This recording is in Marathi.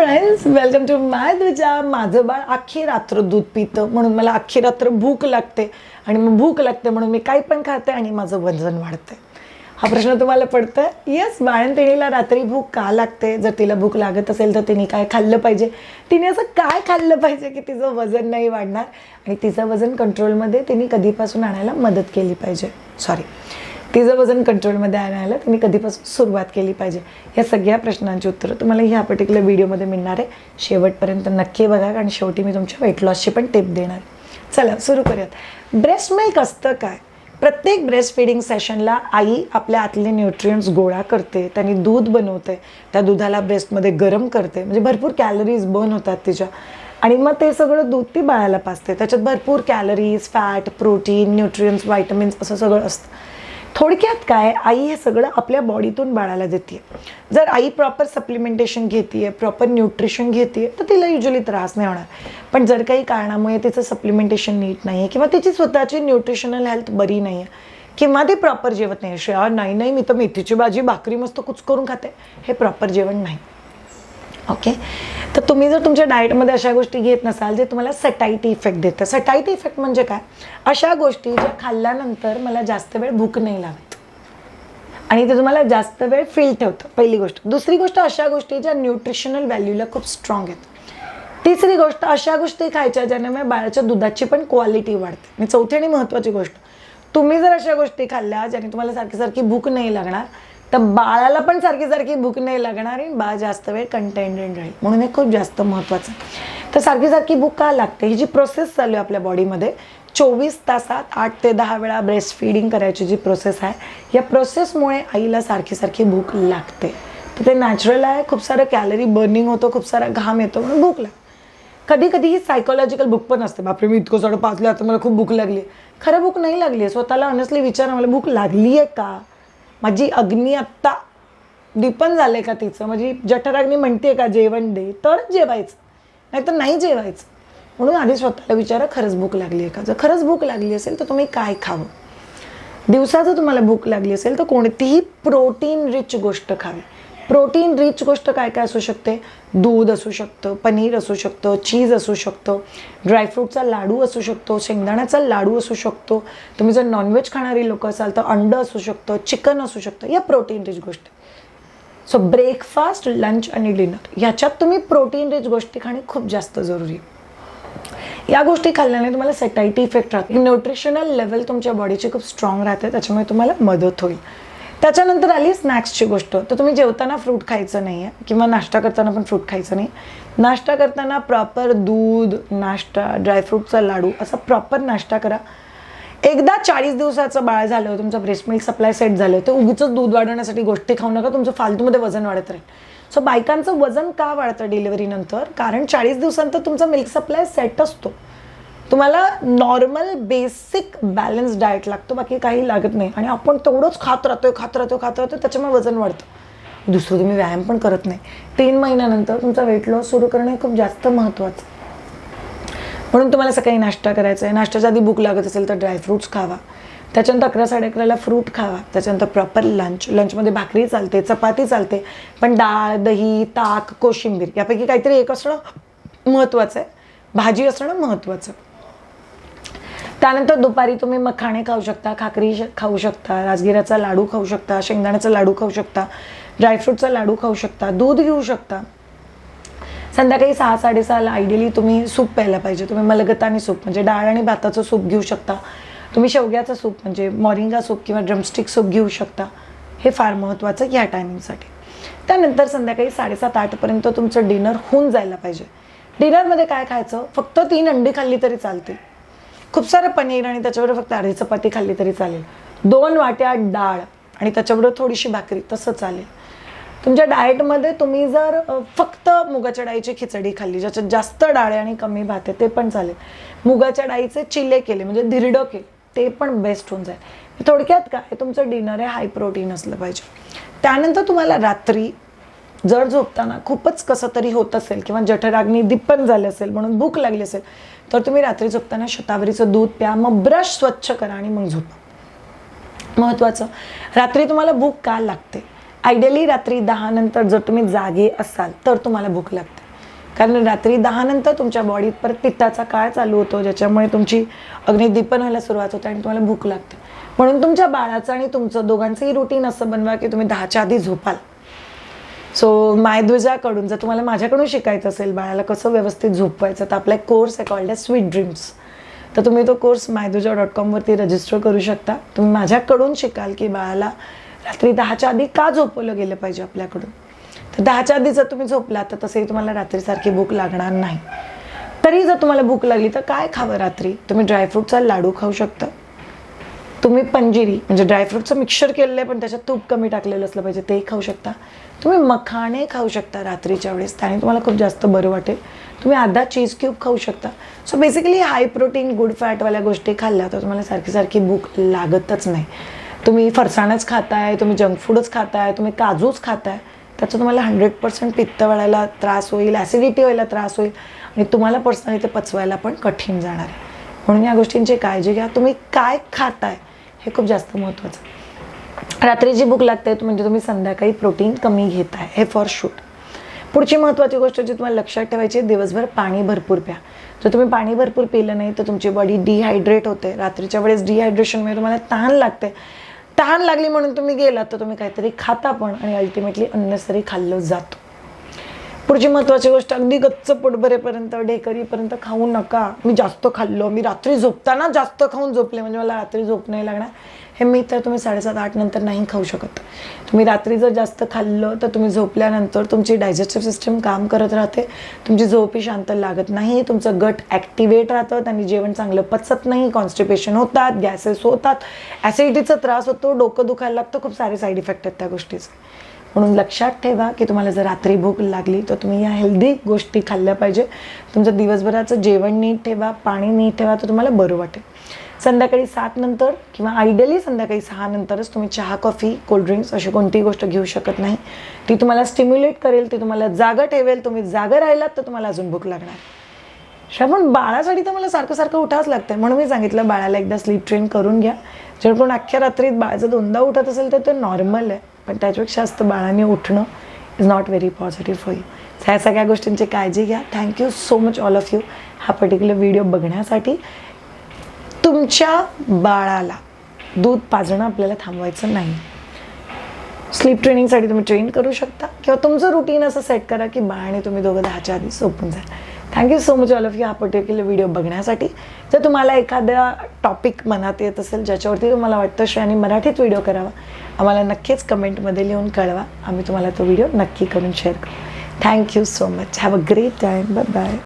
फ्रेंड्स वेलकम टू माय दुजा माझं बाळ अख्खी रात्र दूध पितं म्हणून मला अख्खी रात्र भूक लागते. आणि मग भूक लागते म्हणून मी काही पण खाते आणि माझं वजन वाढते. हा प्रश्न तुम्हाला पडतोय? येस बाळंतिणीला रात्री भूक का लागते? जर तिला भूक लागत असेल तर तिने काय खाल्लं पाहिजे? तिने असं काय खाल्लं पाहिजे की तिचं वजन नाही वाढणार? आणि तिचं वजन कंट्रोलमध्ये तिने कधीपासून आणायला मदत केली पाहिजे? सॉरी तिचं वजन कंट्रोलमध्ये आणायला तिने कधीपासून सुरुवात केली पाहिजे? या सगळ्या प्रश्नांची उत्तरं तुम्हाला ह्या पर्टिक्युलर व्हिडिओमध्ये मिळणार आहे. शेवटपर्यंत नक्की बघा कारण शेवटी मी तुमच्या वेट लॉसची पण टिप देणार. चला सुरू करूयात. ब्रेस्ट मिल्क असतं काय? प्रत्येक ब्रेस्ट फिडिंग सेशनला आई आपल्या आतले न्यूट्रियंट्स गोळा करते त्यांनी दूध बनवते त्या दुधाला ब्रेस्टमध्ये गरम करते. म्हणजे भरपूर कॅलरीज बर्न होतात तिच्या. आणि मग ते सगळं दूध ती बाळाला पाजते. त्याच्यात भरपूर calories fat protein nutrients vitamins असं सगळं असतं. थोडक्यात काय आई हे सगळं आपल्या बॉडीतून बाळाला देते जर आई प्रॉपर सप्लिमेंटेशन घेते प्रॉपर न्यूट्रिशन घेते तर तिला युजली त्रास नाही होणार. पण जर काही कारणामुळे तिचं सप्लिमेंटेशन नीट नाही आहे किंवा तिची स्वतःची न्यूट्रिशनल हेल्थ बरी नाही आहे किंवा ते प्रॉपर जेवत नाही श्रेया नाही नाही मी तर मेथीची भाजी भाकरी मस्त कुच करून खाते. हे प्रॉपर जेवण नाही. ओके तर तुम्ही जर तुमच्या डाएटमध्ये अशा गोष्टी घेत नसाल जे तुम्हाला सटाईटी इफेक्ट देतं. सटाईटी इफेक्ट म्हणजे काय? अशा गोष्टी ज्या खाल्ल्यानंतर मला जास्त वेळ भूक नाही लागत. आणि ते तुम्हाला जास्त वेळ फील ठेवतं पहिली गोष्ट. दुसरी गोष्ट अशा गोष्टी ज्या न्यूट्रिशनल व्हॅल्यूला खूप स्ट्रॉंग आहेत. तिसरी गोष्ट अशा गोष्टी खायच्या ज्याने बाळाच्या दुधाची पण क्वालिटी वाढते. आणि चौथी आणि महत्त्वाची गोष्ट. तुम्ही जर अशा गोष्टी खाल्ल्या ज्याने तुम्हाला सारखी सारखी भूक नाही लागणार तर बाळाला पण सारखी सारखी भूक नाही लागणार आणि बाळ जास्त वेळ कंटेंटेड राहील. म्हणून हे खूप जास्त महत्त्वाचं तर सारखी सारखी भूक का लागते? ही जी प्रोसेस चालू आहे आपल्या बॉडीमध्ये चोवीस तासात आठ ते दहा वेळा ब्रेस्ट फीडिंग करायची जी प्रोसेस आहे या प्रोसेसमुळे आईला सारखी सारखी भूक लागते. तर ते नॅचरल आहे खूप सारं कॅलरी बर्निंग होतं खूप सारा घाम येतो म्हणून भूक लागते. कधी कधी ही सायकोलॉजिकल भूक पण असते. बापरे मी इतकं साडं पाचलं आता मला खूप भूक लागली. खरं भूक नाही लागली आहे. स्वतःला ऑनेस्टली विचार मला भूक लागली आहे का? माझी अग्नी आत्ता दीपन झालंय का तिचं? माझी जठराग्नी म्हणते का जेवण दे? तरच जेवायचं. नाही तर नाही जेवायचं. म्हणून आधी स्वतःला विचारा खरंच भूक लागली आहे का? जर खरंच भूक लागली असेल तर तुम्ही काय खावं? दिवसाचं तुम्हाला भूक लागली असेल तर कोणतीही प्रोटीन रिच गोष्ट खावी. प्रोटीन रिच गोष्ट काय काय असू शकते? दूध असू शकतं पनीर असू शकतं चीज असू शकतं ड्रायफ्रूटचा लाडू असू शकतो शेंगदाण्याचा लाडू असू शकतो. तुम्ही जर नॉनव्हेज खाणारी लोक असाल तर अंड असू शकतं चिकन असू शकतं या प्रोटीन रिच गोष्टी. सो ब्रेकफास्ट लंच आणि डिनर ह्याच्यात तुम्ही प्रोटीन रिच गोष्टी खाणे खूप जास्त जरुरी. आहे या गोष्टी खाल्ल्याने तुम्हाला सेटायटी इफेक्ट राहते. न्यूट्रिशनल लेवल तुमच्या बॉडीची खूप स्ट्रॉंग राहते त्याच्यामुळे तुम्हाला मदत होईल. त्याच्यानंतर आली स्नॅक्सची गोष्ट. तर तुम्ही जेवताना फ्रूट खायचं नाही आहे किंवा नाश्ता करताना पण फ्रूट खायचं नाही. नाश्ता करताना प्रॉपर दूध नाश्ता ड्रायफ्रूटचा लाडू असा प्रॉपर नाश्ता करा. एकदा चाळीस दिवसाचं बाळ झालं तुमचं ब्रेस्ट मिल्क सप्लाय सेट झालं तर उगीच दूध वाढवण्यासाठी गोष्टी खाऊ नका तुमचं फालतूमध्ये वजन वाढत राहील. सो बायकांचं वजन का वाढतं डिलिव्हरीनंतर कारण चाळीस दिवसानंतर तुमचा मिल्क सप्लाय सेट असतो. तुम्हाला नॉर्मल बेसिक बॅलन्स डाएट लागतो बाकी काही लागत नाही. आणि आपण तेवढंच खात राहतोय खात राहतो खात राहतो त्याच्यामुळे वजन वाढतं. दुसरं तुम्ही व्यायाम पण करत नाही. तीन महिन्यानंतर तुमचा वेट लॉस सुरू करणे खूप जास्त महत्त्वाचं म्हणून तुम्हाला सकाळी नाश्ता करायचा आहे. नाश्त्याच्या आधी भूक लागत असेल तर ड्रायफ्रूट्स खावा. त्याच्यानंतर अकरा साडे अकराला फ्रूट खावा. त्याच्यानंतर प्रॉपर लंच लंचमध्ये भाकरी चालते चपाती चालते. पण डाळ दही ताक कोशिंबीर यापैकी काहीतरी एक असणं महत्त्वाचं आहे. भाजी असणं महत्त्वाचं त्यानंतर दुपारी तुम्ही मखाणे खाऊ शकता खाकरी श- खाऊ शकता राजगिराचा लाडू खाऊ शकता शेंगदाण्याचा लाडू खाऊ शकता ड्रायफ्रूटचा लाडू खाऊ शकता दूध घेऊ शकता. संध्याकाळी सहा साडेसहाला आयडियली तुम्ही सूप प्यायला पाहिजे. तुम्ही मलगतानी सूप म्हणजे डाळ आणि भाताचं सूप घेऊ शकता. तुम्ही शेवग्याचं सूप म्हणजे मॉरिंगा सूप किंवा ड्रमस्टिक सूप घेऊ शकता. हे फार महत्त्वाचं या टायमिंगसाठी त्यानंतर संध्याकाळी साडेसात आठपर्यंत तुमचं डिनर होऊन जायला पाहिजे. डिनरमध्ये काय खायचं? फक्त तीन अंडी खाल्ली तरी चालतील. खूप सारं पनीर आणि त्याच्यावर फक्त अर्धी चपाती खाल्ली तरी चालेल. दोन वाट्या डाळ आणि त्याच्याबरोबर थोडीशी भाकरी तसं चालेल. तुमच्या डाएटमध्ये तुम्ही जर फक्त मुगाच्या डाळीची खिचडी खाल्ली ज्याच्यात जास्त डाळ आहे आणि कमी भात आहे ते पण चालेल. मुगाच्या डाळीचे चिले केले म्हणजे धिरडं केले ते पण बेस्ट होऊन जाईल. थोडक्यात काय तुमचं डिनर आहे हाय प्रोटीन असलं पाहिजे. त्यानंतर तुम्हाला रात्री जर झोपताना खूपच कसं तरी होत असेल किंवा जठराग्नी दिप्पन झाले असेल म्हणून भूक लागली असेल तर तुम्ही रात्री झोपताना शतावरीचं दूध प्या मग ब्रश स्वच्छ करा आणि मग झोपा. महत्त्वाचं रात्री तुम्हाला भूक का लागते? आयडियली रात्री दहा नंतर जर तुम्ही जागे असाल तर तुम्हाला भूक लागते. कारण रात्री दहा नंतर तुमच्या बॉडीत परत पित्ताचा काळ चालू होतो ज्याच्यामुळे तुमची अग्निदीपन व्हायला सुरुवात होते आणि तुम्हाला भूक लागते. म्हणून तुमच्या बाळाचं आणि तुमचं दोघांचंही रुटीन असं बनवा की तुम्ही दहाच्या आधी झोपाल. सो मायध्वजाकडून जर तुम्हाला माझ्याकडून शिकायचं असेल बाळाला कसं व्यवस्थित झोपवायचं तर आपला एक कोर्स आहे कॉल्ड स्वीट ड्रीम्स तर तुम्ही तो कोर्स मायदुजा डॉट कॉमवरती रजिस्टर करू शकता. तुम्ही माझ्याकडून शिकाल की बाळाला रात्री दहाच्या आधी का झोपवलं गेलं पाहिजे आपल्याकडून? तर दहाच्या आधी जर तुम्ही झोपला तर तसंही तुम्हाला रात्रीसारखी भूक लागणार नाही. तरी जर तुम्हाला भूक लागली तर काय खावं रात्री? तुम्ही ड्रायफ्रूटचा लाडू खाऊ शकता. तुम्ही पंजिरी म्हणजे ड्रायफ्रूटचं मिक्सर केलेलं आहे पण त्याच्यात तूप कमी टाकलेलं असलं पाहिजे तेही खाऊ शकता. तुम्ही मखाणे खाऊ शकता रात्रीच्या वेळेस त्याने तुम्हाला खूप जास्त बरं वाटेल. तुम्ही अर्धा चीज क्यूब खाऊ शकता. So basically high protein good फॅटवाल्या गोष्टी खाल्ल्या तर तुम्हाला सारखी सारखी भूक लागतच नाही. तुम्ही फरसाणच खाताय तुम्ही जंक फूडच खाताय तुम्ही काजूच खाताय त्याचं तुम्हाला हंड्रेड पर्सेंट पित्त वाढायला त्रास होईल ॲसिडिटी व्हायला त्रास होईल आणि तुम्हाला पर्सनली ते पचवायला पण कठीण जाणार आहे. म्हणून या गोष्टींची काळजी घ्या. तुम्ही काय खाताय हे खूप जास्त महत्त्वाचं रात्रीची भूक लागते म्हणजे तुम्ही संध्याकाळी प्रोटीन कमी घेताय. हे फॉर शूट पुढची महत्त्वाची गोष्ट जी तुम्हाला लक्षात ठेवायची दिवसभर पाणी भरपूर प्या. जर तुम्ही पाणी भरपूर पिलं नाही तर तुमची बॉडी डिहायड्रेट होते. रात्रीच्या वेळेस डिहायड्रेशनमुळे म्हणजे तुम्हाला तहान लागते. तहान लागली म्हणून तुम्ही गेलात तर तुम्ही काहीतरी खाता पण आणि अल्टिमेटली अननेसरी खाल्लं जातो. पुढची महत्त्वाची गोष्ट अगदी गच्च पोटभरेपर्यंत ढेकरीपर्यंत खाऊ नका. मी जास्त खाल्लो. मी रात्री झोपताना जास्त खाऊन झोपले. म्हणजे मला रात्री झोप नाही लागणार. हे मी तर तुम्ही साडेसात आठ नंतर नाही खाऊ शकत. तुम्ही रात्री जर जास्त खाल्लं तर तुम्ही झोपल्यानंतर तुमची डायजेस्टिव्ह सिस्टम काम करत राहते. तुमची झोपही शांत लागत नाही. तुमचं गट ॲक्टिवेट राहतं. आणि जेवण चांगलं पचत नाही. कॉन्स्टिपेशन होतात. गॅसेस होतात. ॲसिडिटीचा त्रास होतो. डोकं दुखायला लागतं. खूप सारे साईड इफेक्ट आहेत त्या गोष्टीचे. म्हणून लक्षात ठेवा की तुम्हाला जर रात्री भूक लागली तर तुम्ही या हेल्दी गोष्टी खाल्ल्या पाहिजे. तुमचं दिवसभराचं जेवण नीट ठेवा पाणी नीट ठेवा तर तुम्हाला बरं वाटेल. संध्याकाळी सात नंतर किंवा आयडियली संध्याकाळी सहा नंतरच तुम्ही चहा कॉफी कोल्ड्रिंक्स अशी कोणतीही गोष्ट घेऊ शकत नाही. ती तुम्हाला स्टिम्युलेट करेल ती तुम्हाला जागं ठेवेल. तुम्ही जागं राहिलात तर तुम्हाला अजून भूक लागणार. श्रावण बाळासाठी तर मला सारखं सारखं उठावंच लागतं म्हणून मी सांगितलं बाळाला एकदा स्लीप ट्रेन करून घ्या. जेणेकरून अख्ख्या रात्रीत बाळाचं दोनदा उठत असेल तर ते नॉर्मल आहे. पण त्याच्यापेक्षा जास्त बाळाने उठणं is not very positive for you ह्या सगळ्या गोष्टींची काळजी घ्या. Thank you so much all of you हा पर्टिक्युलर व्हिडिओ बघण्यासाठी तुमच्या बाळाला दूध पाजणं आपल्याला थांबवायचं नाही. स्लीप ट्रेनिंगसाठी तुम्ही ट्रेन करू शकता. किंवा तुमचं रुटीन असं सेट करा की बाळाने तुम्ही दोघं दहाच्या आधी झोपून जाल thank you so much all of you हा पर्टिक्युलर व्हिडिओ बघण्यासाठी. जर तुम्हाला एखादा टॉपिक मनात येत असेल ज्याच्यावरती तुम्हाला वाटतं श्रेयाने मराठीत व्हिडिओ करावा आम्हाला नक्कीच कमेंटमध्ये लिहून कळवा. आम्ही तुम्हाला तो व्हिडिओ नक्की करून शेअर करू. Thank you so much have a great time bye bye